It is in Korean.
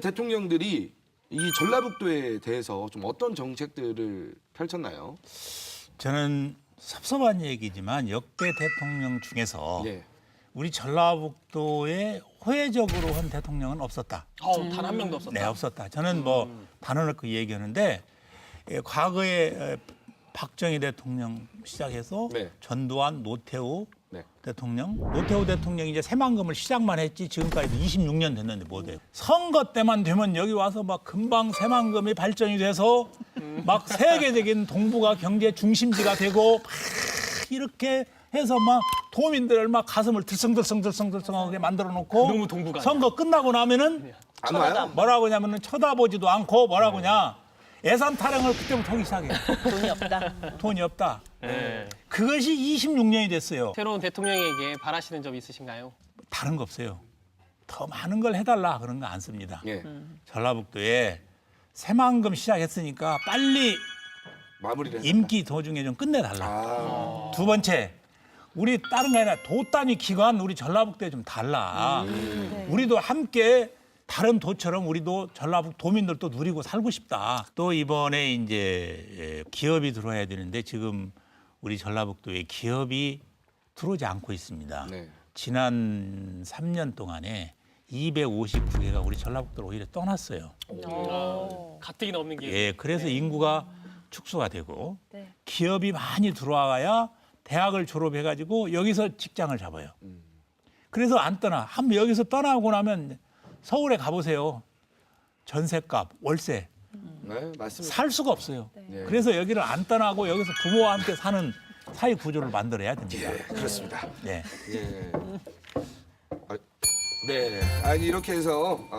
대통령들이 이 전라북도에 대해서 좀 어떤 정책들을 펼쳤나요? 저는 섭섭한 얘기지만 역대 대통령 중에서 예. 우리 전라북도에 호혜적으로 한 대통령은 없었다. 어, 단한 명도 없었다. 네, 없었다. 저는 뭐 단언하고 얘기하는데 예, 과거에 에, 박정희 대통령 시작해서 네. 전두환, 노태우 네. 대통령, 노태우 대통령이 이제 새만금을 시작만 했지 지금까지도 26년 됐는데 못해 요. 선거 때만 되면 여기 와서 막 금방 새만금이 발전이 돼서 막 세계적인 동북아 경제 중심지가 되고 막 이렇게 해서 막 도민들을 막 가슴을 들썩들썩들썩들썩하게 만들어 놓고 너무 동북아냐. 선거 끝나고 나면은 안 와요? 뭐라고 하냐면은 쳐다보지도 않고 뭐라고 하냐 예산 타령을 그때부터 하기 시작해요. 돈이 없다. 돈이 없다. 네. 그것이 26년이 됐어요. 새로운 대통령에게 바라시는 점 있으신가요? 다른 거 없어요. 더 많은 걸 해달라 그런 거 안 씁니다. 예. 전라북도에 새만금 시작했으니까 빨리 마무리를. 임기 도중에 좀 끝내달라. 아. 두 번째, 우리 다른 게 아니라 도 단위 기관 우리 전라북도에 좀 달라. 우리도 함께 다른 도처럼 우리도 전라북 도민들도 누리고 살고 싶다. 또 이번에 이제 예, 기업이 들어와야 되는데 지금 우리 전라북도에 기업이 들어오지 않고 있습니다. 네. 지난 3년 동안에 259개가 우리 전라북도로 오히려 떠났어요. 가뜩이나 없는 게. 예, 그래서 인구가 축소가 되고 네. 기업이 많이 들어와야 대학을 졸업해가지고 여기서 직장을 잡아요. 그래서 안 떠나. 한번 여기서 떠나고 나면 서울에 가보세요. 전세값, 월세 네, 맞습니다. 살 수가 없어요. 네. 그래서 여기를 안 떠나고 여기서 부모와 함께 사는 사회 구조를 만들어야 됩니다. 예, 그렇습니다. 네. 예. 아, 네. 아니 이렇게 해서 어,